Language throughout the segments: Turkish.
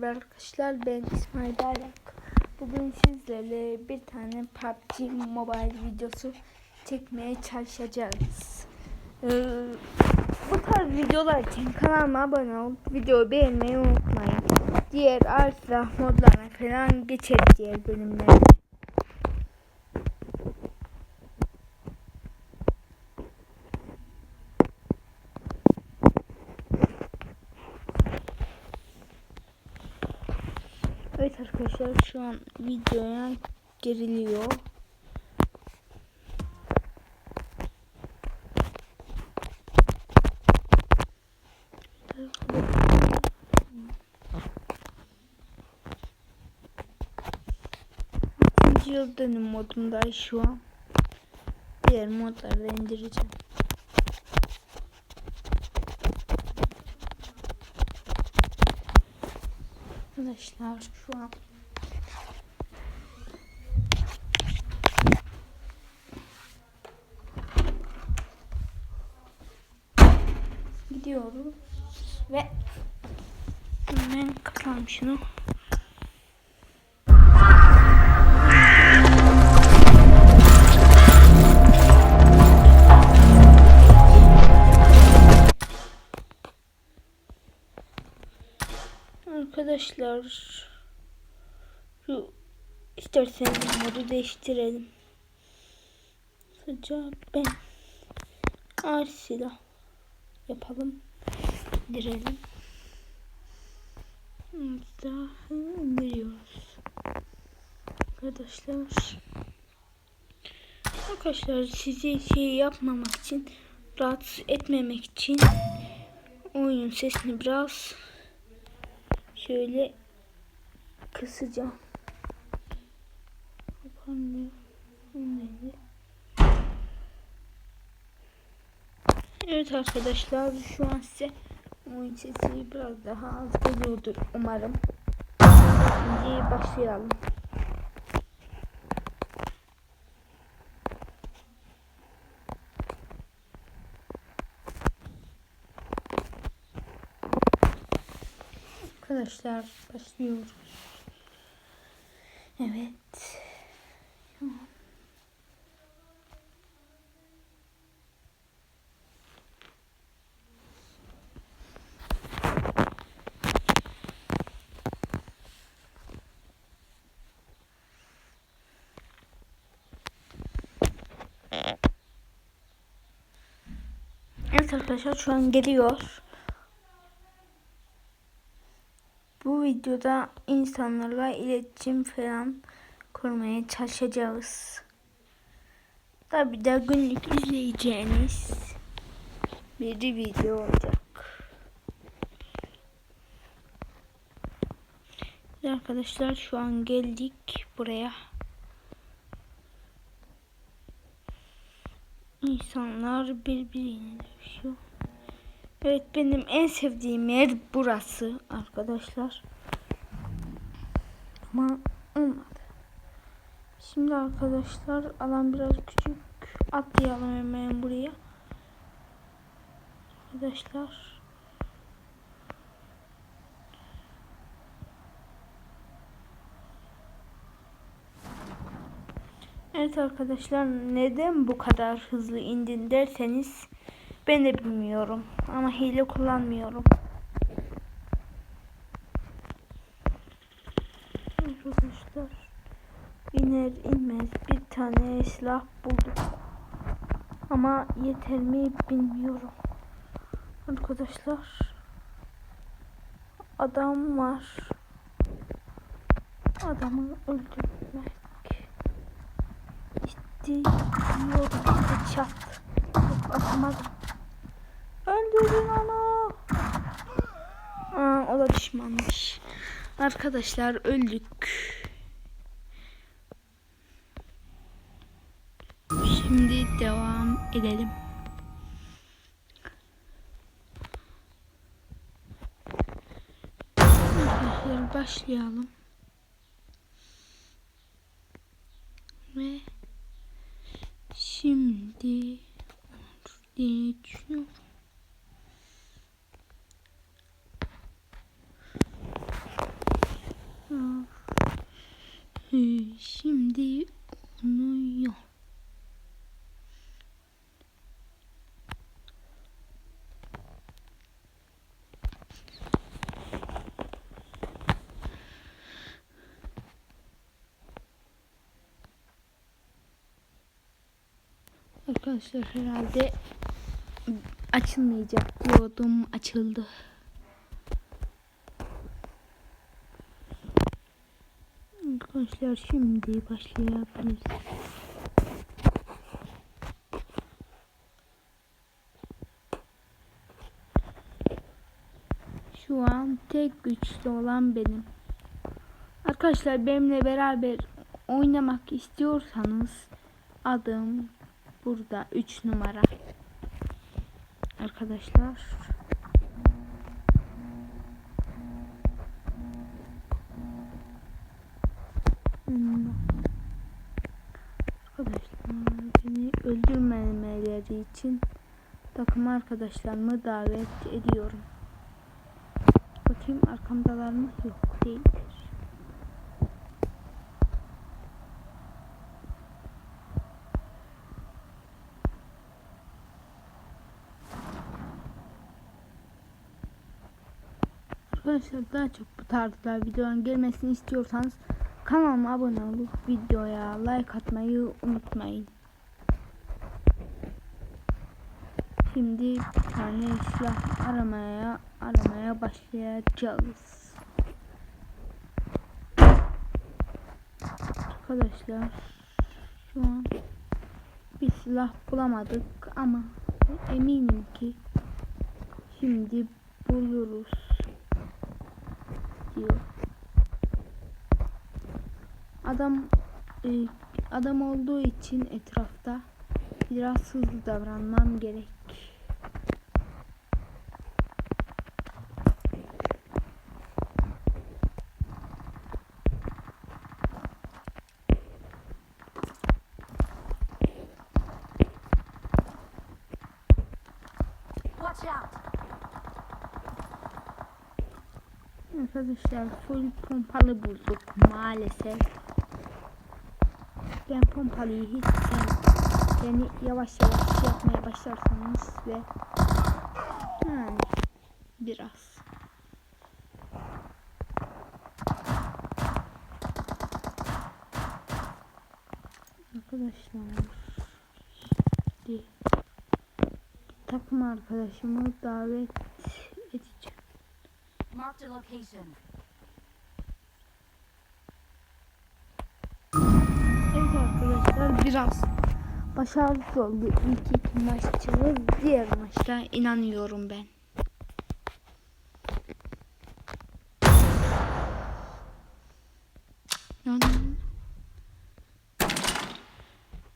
Merhaba arkadaşlar ben İsmail Ayak. Bugün sizlerle bir tane PUBG Mobile videosu çekmeye çalışacağız. Ee, bu tarz videolar için kanalıma abone olup videoyu beğenmeyi unutmayın. Diğer arsilah modlarına falan geçeriz diğer bölümlerde. Evet arkadaşlar şu an videoya giriliyor. İkinci yıl dönüm modunda şu an. Diğer modları da indireceğim. Arkadaşlar şu an gidiyoruz ve hemen kapatalım. Arkadaşlar şu isterseniz modu değiştirelim. Sıcak ben ağır silah yapalım. Direlim. Burada indiriyoruz. Arkadaşlar Arkadaşlar sizi şey yapmamak için rahatsız etmemek için oyunun sesini biraz şöyle kısacağım. Evet arkadaşlar şu an size oyun sesi biraz daha az geliyordur umarım. Şimdi başlayalım. Arkadaşlar başlıyoruz. Evet. Evet arkadaşlar şu an geliyor. Bu videoda insanlarla iletişim falan kurmaya çalışacağız. Tabi de günlük izleyeceğiniz bir video olacak. Arkadaşlar şu an geldik buraya. İnsanlar birbirine dövüşüyor. Evet benim en sevdiğim yer burası arkadaşlar. Ama olmadı. Şimdi arkadaşlar alan biraz küçük. Atlayalım hemen buraya. Arkadaşlar. Evet arkadaşlar neden bu kadar hızlı indin derseniz ben de bilmiyorum ama hile kullanmıyorum. Arkadaşlar iner inmez bir tane silah bulduk. Ama yeter mi bilmiyorum. Arkadaşlar adam var. Adamı öldürmek istiyorum. Çat. Atamadım. Öldürün onu. Aa, o da düşmanmış. Arkadaşlar öldük. Şimdi devam edelim. Başlayalım. Ve şimdi diye düşünüyorum. Ee, şimdi onu yok. Arkadaşlar herhalde açılmayacak diyordum açıldı. Arkadaşlar şimdi başlayabiliriz. Şu an tek güçlü olan benim. Arkadaşlar benimle beraber oynamak istiyorsanız adım burada 3 numara. Arkadaşlar. Arkadaşlar beni öldürmemeleri için takım arkadaşlarımı davet ediyorum. Bakayım arkamdalar mı? Yok değildir. Arkadaşlar daha çok bu tarzda videoların gelmesini istiyorsanız kanalıma abone olup videoya like atmayı unutmayın. Şimdi bir tane silah aramaya aramaya başlayacağız. Arkadaşlar şu an bir silah bulamadık ama eminim ki şimdi buluruz diyor. Adam e, adam olduğu için etrafta biraz hızlı davranmam gerek. Arkadaşlar full pompalı bulduk maalesef. Ben pompalıyı hiç. Yani yavaş yavaş şey yapmaya başlarsanız ve yani biraz. Arkadaşlar şimdi takım arkadaşımı davet. Marked a location. Evet arkadaşlar biraz başarısız oldu ilk iki maçımız. Diğer maçta inanıyorum ben.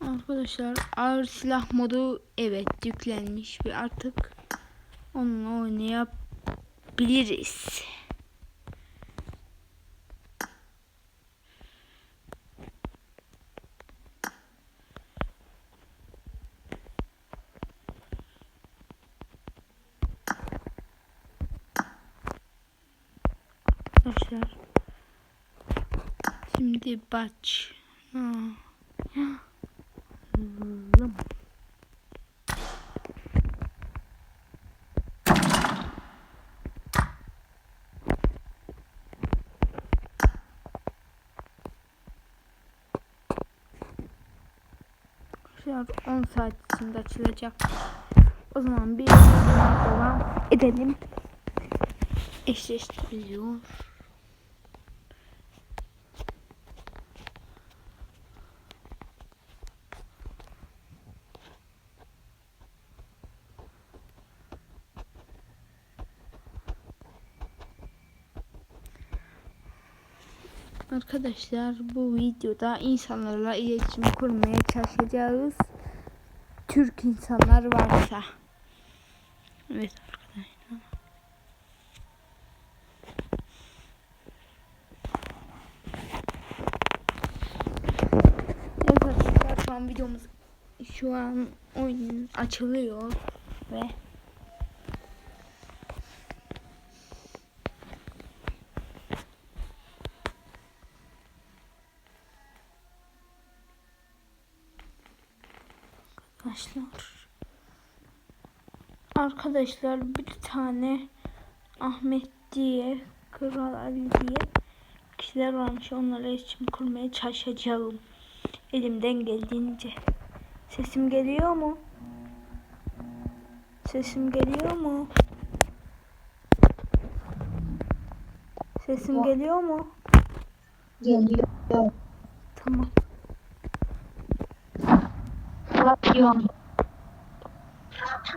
Arkadaşlar ağır silah modu evet yüklenmiş ve artık onunla oynayabiliriz. Arkadaşlar şimdi baş. Ha. Hızlı. Arkadaşlar 10 saat içinde açılacak. O zaman bir devam edelim. Eşleştiriliyor. Arkadaşlar bu videoda insanlarla iletişim kurmaya çalışacağız. Türk insanlar varsa. Evet arkadaşlar. Evet arkadaşlar şu an videomuz şu an oyun açılıyor ve arkadaşlar. Arkadaşlar bir tane Ahmet diye Kral Ali diye kişiler varmış. Onlara iletişim kurmaya çalışacağım. Elimden geldiğince. Sesim geliyor mu? Sesim geliyor mu? Sesim geliyor mu? Geliyor. Tamam. Bakıyorum.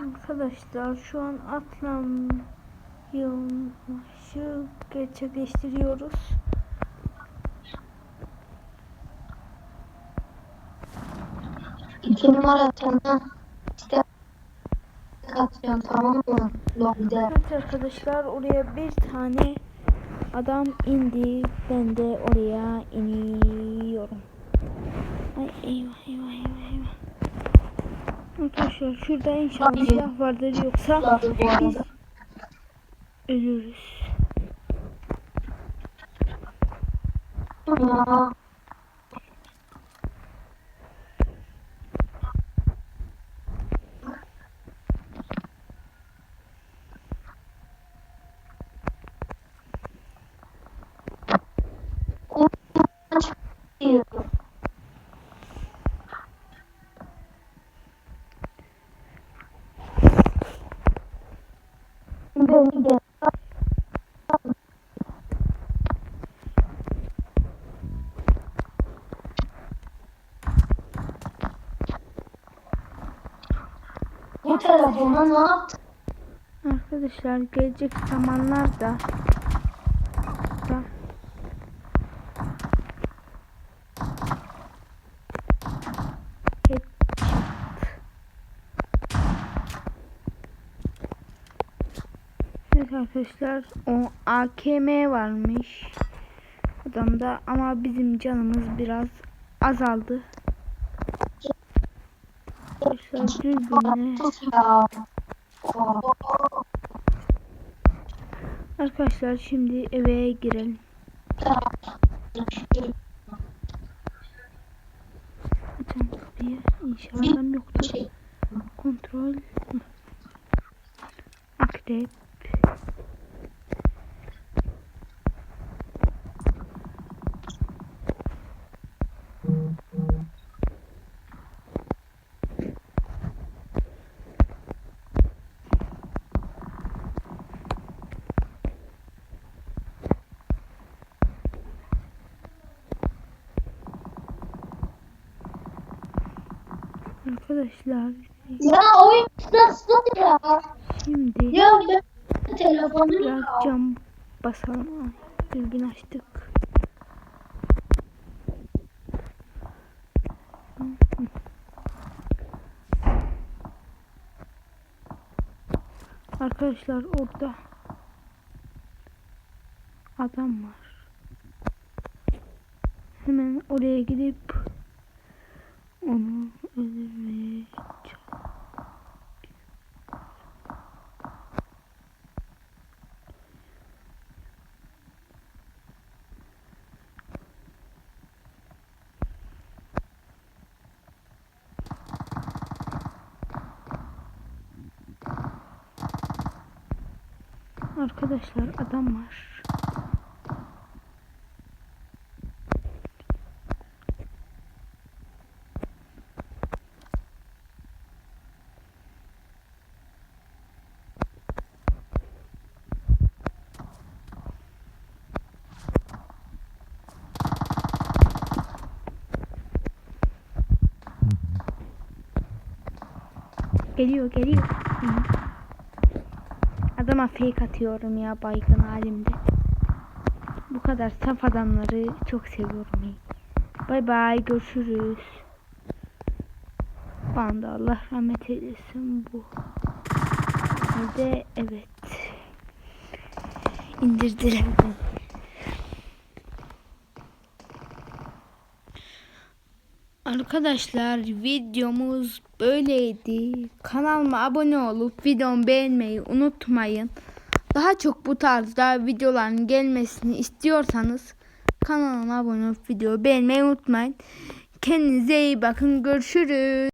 Arkadaşlar şu an atlam yılbaşı gerçekleştiriyoruz. İki numara sana işte atıyorum tamam mı? Lobide. Evet arkadaşlar oraya bir tane adam indi. Ben de oraya iniyorum. Ay eyvah eyvah eyvah. Arkadaşlar şurada inşallah silah vardır yoksa biz ölürüz. Beni de Bu telefona ne yaptın? Arkadaşlar gelecek zamanlarda da headshot. Evet arkadaşlar o AKM varmış adamda ama bizim canımız biraz azaldı. Arkadaşlar dürbünle. Arkadaşlar şimdi eve girelim. Açalım kapıyı. İnşallah yoktur. Kontrol. Hı. Arkadaşlar Ya oyun nasıl ya? şimdi Ya ben telefonu biraz cam basalım. Ay, Dürbün açtık. Arkadaşlar orada adam var. Hemen oraya gidip onu. Arkadaşlar adam var. Geliyor geliyor. Adama fake atıyorum ya baygın halimde. Bu kadar saf adamları çok seviyorum. Bay bay görüşürüz. Bana da Allah rahmet eylesin bu. Ve evet. İndirdiler. Arkadaşlar videomuz böyleydi. Kanalıma abone olup videomu beğenmeyi unutmayın. Daha çok bu tarzda videoların gelmesini istiyorsanız kanalıma abone olup videoyu beğenmeyi unutmayın. Kendinize iyi bakın. Görüşürüz.